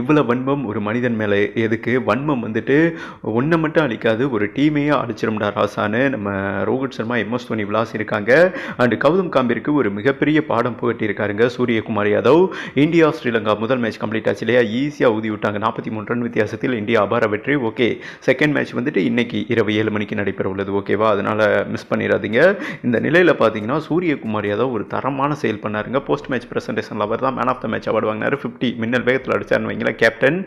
இவ்வளோ வன்மம் ஒரு மனிதன் மேலே எதுக்கு? வன்மம் வந்துட்டு ஒன்றை மட்டும் அழிக்காது ஒரு டீமையே அழிச்சிரும்டா ராசான்னு நம்ம ரோஹித் சர்மா எம்எஸ் தோனி விலாஸ் இருக்காங்க. அண்டு கௌதம் காம்பிற்கு ஒரு மிகப்பெரிய பாடம் புகட்டியிருக்காருங்க Suryakumar Yadav. India Sri Lanka முதல் மேட்ச் கம்ப்ளீட் ஆச்சு இல்லையா? ஈஸியாக ஊதி விட்டாங்க நாற்பத்தி மூணு ரன் வித்தியாசத்தில் இந்தியா அபார வெற்றி. ஓகே செகண்ட் மேட்ச் வந்துட்டு இன்னைக்கு இரவு ஏழு மணிக்கு நடைபெற உள்ளது. ஓகேவா அதனால் மிஸ் பண்ணிடாதீங்க இந்த நிலையில் பார்த்தீங்கன்னா சூரியகுமார் யாதவ் ஒரு தரமான செயல் பண்ணாருங்க. போஸ்ட் மேட்ச் பிரசன்டேஷனில் அவர் தான் man of the match award வாங்கினார். ஃபிஃப்டி மின்னல் வேகத்தில் வைங்க. பார்த்தீங்களா கேப்டன்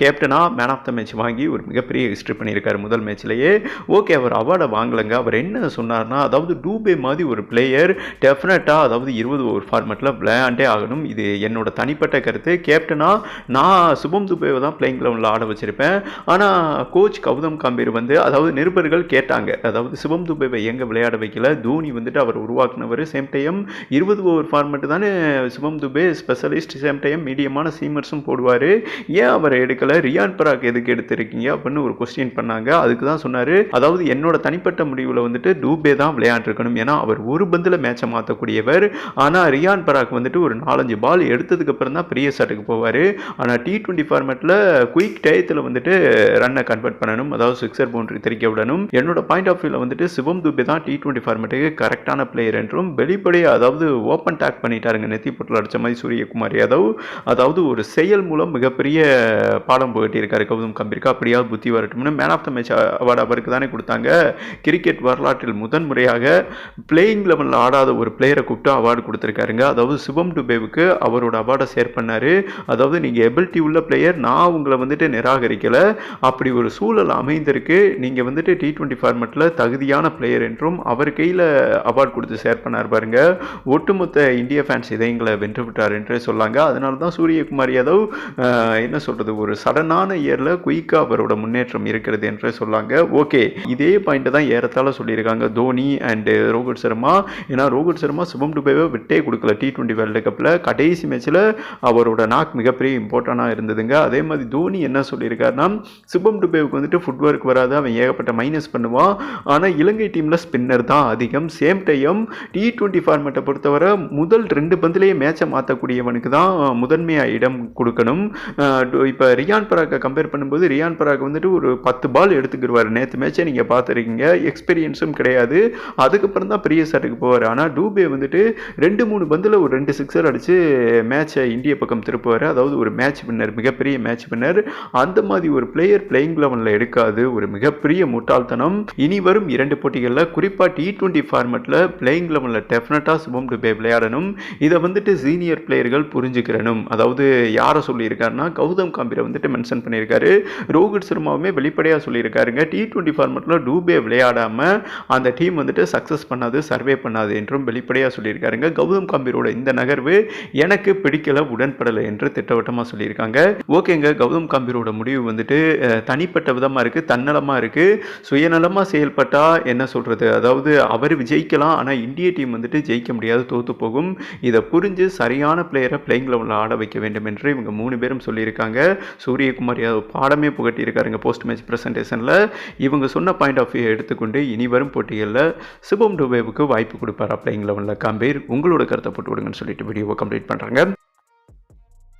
கேப்டனாக மேன் ஆஃப் த மேட்ச் வாங்கி ஒரு மிகப்பெரிய ஹிஸ்ட்ரி பண்ணியிருக்காரு முதல் மேட்ச்லேயே ஓகே அவர் அவார்டை வாங்கலைங்க. அவர் என்ன சொன்னார்னா அதாவது டூபே மாதிரி ஒரு பிளேயர் டெஃபினட்டாக அதாவது இருபது ஓவர் ஃபார்மெட்டில் விளையாண்டே ஆகணும். இது என்னோட தனிப்பட்ட கருத்து. கேப்டனாக நான் சுபம் துபேவை தான் பிளேயிங் கிரவுண்டில் ஆட வச்சிருப்பேன். ஆனால் கோச் கௌதம் காம்பீர் வந்து அதாவது நிருபர்கள் கேட்டாங்க. அதாவது சிவம் துபேவை எங்கே விளையாட வைக்கல? தோனி வந்துட்டு அவர் உருவாக்குனவர் சேம் டைம் இருபது ஓவர் ஃபார்மெட்டு தானே Shivam Dube specialist same time மீடியமான சீமர்ஸும் போடுவார். ஏன் அவரை எடுக்கலை? ரியான் பராக் எதுக்கு எடுத்திருக்கீங்க? அப்படின்னு ஒரு கொஸ்டின் பண்ணாங்க. அதுக்கு தான் சொன்னார். அதாவது என்னோட தனிப்பட்ட முடிவில் வந்துட்டு டூபே தான் விளையாண்டுருக்கணும். ஏன்னா அவர் ஒரு பந்தில் மேட்சை மாற்றக்கூடியவர் ஆனால் ரியான் பராக் வந்துட்டு ஒரு நாலஞ்சு பால் எடுத்ததுக்கு அப்புறம் தான் பெரிய சட்டுக்கு போவார். ஆனால் டி டுவெண்ட்டி ஃபார்மேட்டில் குயிக் டயத்தில் வந்துட்டு ரன்னை கன்வெர்ட் பண்ணணும். அதாவது சிக்ஸர் பவுண்டரி தெரிக்க விடணும். என்னோட பாயிண்ட் ஆஃப் வியூவில் வந்துட்டு சிவம் துபே தான் டி டுவெண்ட்டி ஃபார்மேட்டுக்கு கரெக்டான பிளேயர் என்றும் வெளிப்படையாக அதாவது ஓப்பன் டேக் பண்ணிட்டாருங்க நெத்தி பொட்டில் அடித்த மாதிரி சூரியகுமார் யாதவ். அதாவது ஒரு செயல் மூலம் மிகப்பெரிய பாடம் புகட்டியிருக்காரு. கௌதம் கம்பீருக்கு அப்படியாவது புத்தி வரட்டும்னு man of the match award அவருக்கு தானே கொடுத்தாங்க. கிரிக்கெட் வரலாற்றில் முதன் முறையாக பிளேயிங் லெவலில் ஆடாத ஒரு பிளேயரை கூப்பிட்டு அவார்டு கொடுத்துருக்காருங்க. அதாவது சிவம் டுபேவுக்கு அவரோட அவார்டை ஷேர் பண்ணார். அதாவது நீங்கள் எபிலிட்டி உள்ள பிளேயர் நான் உங்களை வந்துட்டு நிராகரிக்கலை. அப்படி ஒரு சூழல் அமைந்திருக்கு. நீங்கள் வந்துட்டு டி டுவெண்ட்டி ஃபார்மெட்டில் தகுதியான பிளேயர் என்றும் அவர் கையில் அவார்டு கொடுத்து ஷேர் பண்ணார் பாருங்க. ஒட்டுமொத்த இந்திய ஃபேன்ஸ் இதயங்களை வென்று விட்டார் என்றே சொல்லாங்க. அதனால தான் சூரியகுமார் யாதவ் என்ன சொல்கிறது ஒரு சடனான இயரில் குயிக்காக அவரோட முன்னேற்றம் இருக்கிறது என்று சொல்லாங்க. ஓகே இதே பாயிண்ட்டை தான் ஏறத்தாழ சொல்லியிருக்காங்க தோனி அண்டு ரோஹித் சர்மா. ஏன்னா ரோஹித் சர்மா சுபம் டுபேவை விட்டே கொடுக்கல டி டுவெண்ட்டி வேர்ல்டு கப்பில் கடைசி மேட்ச்சில் அவரோட நாக் மிகப்பெரிய இம்பார்ட்டண்ட்டாக இருந்ததுங்க. அதே மாதிரி தோனி என்ன சொல்லியிருக்காருன்னா சுபம் டுபேவுக்கு வந்துட்டு ஃபுட் ஒர்க் வராது அவன் ஏகப்பட்ட மைனஸ் பண்ணுவான். ஆனால் இலங்கை டீமில் ஸ்பின்னர் தான் அதிகம். சேம் டைம் டி டுவெண்ட்டி ஃபார்மேட்டை பொறுத்தவரை முதல் ரெண்டு பந்திலேயே மேட்சை மாற்றக்கூடியவனுக்கு தான் முதன்மையாக இடம் கொடுக்கணும். இப்போ ரியான் பராக்கை கம்பேர் பண்ணும்போது ரியான் பராக் வந்துட்டு ஒரு பத்து பால் எடுத்துக்கிடுவார் நேற்று மேட்சே நீங்கள் பார்த்துருக்கீங்க. எக்ஸ்பீரியன்ஸும் கிடையாது. அதுக்கப்புறம் தான் பெரிய ஷாட்டுக்கு போவார். ஆனால் டூபே வந்துட்டு ரெண்டு மூணு பந்தில் ஒரு ரெண்டு சிக்ஸர் அடித்து மேட்சை இந்திய பக்கம் திருப்புவார். அதாவது ஒரு மேட்ச் வின்னர் மிகப்பெரிய மேட்ச் வின்னர் அந்த மாதிரி ஒரு பிளேயர் பிளேயிங் லெவனில் எடுக்காது. ஒரு மிகப்பெரிய முட்டாள்தனம். இனி வரும் இரண்டு போட்டிகளில் குறிப்பாக டி டுவெண்ட்டி ஃபார்மெட்டில் பிளேயிங் லெவனில் டெஃபினட்டாக சுபம் டுபே விளையாடணும். இதை வந்துட்டு சீனியர் பிளேயர்கள் புரிஞ்சுக்கிறனும் அதாவது யாரை சொல்லியிருக்காருன்னா கௌதம் காம்பீரை வந்துட்டு மென்ஷன் பண்ணியிருக்காரு. ரோஹித் சர்மாவுமே வெளிப்படையாக சொல்லியிருக்காருங்க. டி டுவெண்ட்டி ஃபார்மெட்டில் டூபே விளையாடாமல் அந்த டீம் வந்துட்டு சக்ஸஸ் பண்ணாது சர்வே பண்ணாது என்றும் வெளிப்படையாக சொல்லியிருக்காருங்க. கௌதம் காம்பீரோட இந்த நகர்வு எனக்கு பிடிக்கல உடன்படலை என்று திட்டவட்டமாக சொல்லியிருக்காங்க. ஓகேங்க கௌதம் காம்பீரோட முடிவு வந்துட்டு தனிப்பட்ட விதமாக இருக்குது தன்னலமாக இருக்குது சுயநலமாக செயல்பட்டால் என்ன சொல்கிறது அதாவது அவர் ஜெயிக்கலாம் ஆனால் இந்திய டீம் வந்துட்டு ஜெயிக்க முடியாது தோற்று போகும். இதை புரிஞ்சு சரியான பிளேயரை பிளேயிங் லெவலில் ஆட வைக்க வேண்டும் என்று இவங்க மூணு பேரும் சொல்லியிருக்காங்க. சூரியகுமார் யாதவ் பாடமே புகட்டியிருக்காருங்க போஸ்ட் மேட்ச் ப்ரெசன்டேஷனில் இவங்க சொன்ன பாயிண்ட் ஆஃப் வியூ எடுத்துக்கொண்டு இனி வரும் போட்டிகளில் சிவம் டுபேவுக்கு வாய்ப்பு கொடுப்பார் பிளேயிங் லெவலில் காம்பீர். உங்களோட கருத்தை போட்டு விடுங்கன்னு சொல்லிட்டு வீடியோவை கம்ப்ளீட் பண்ணுறாங்க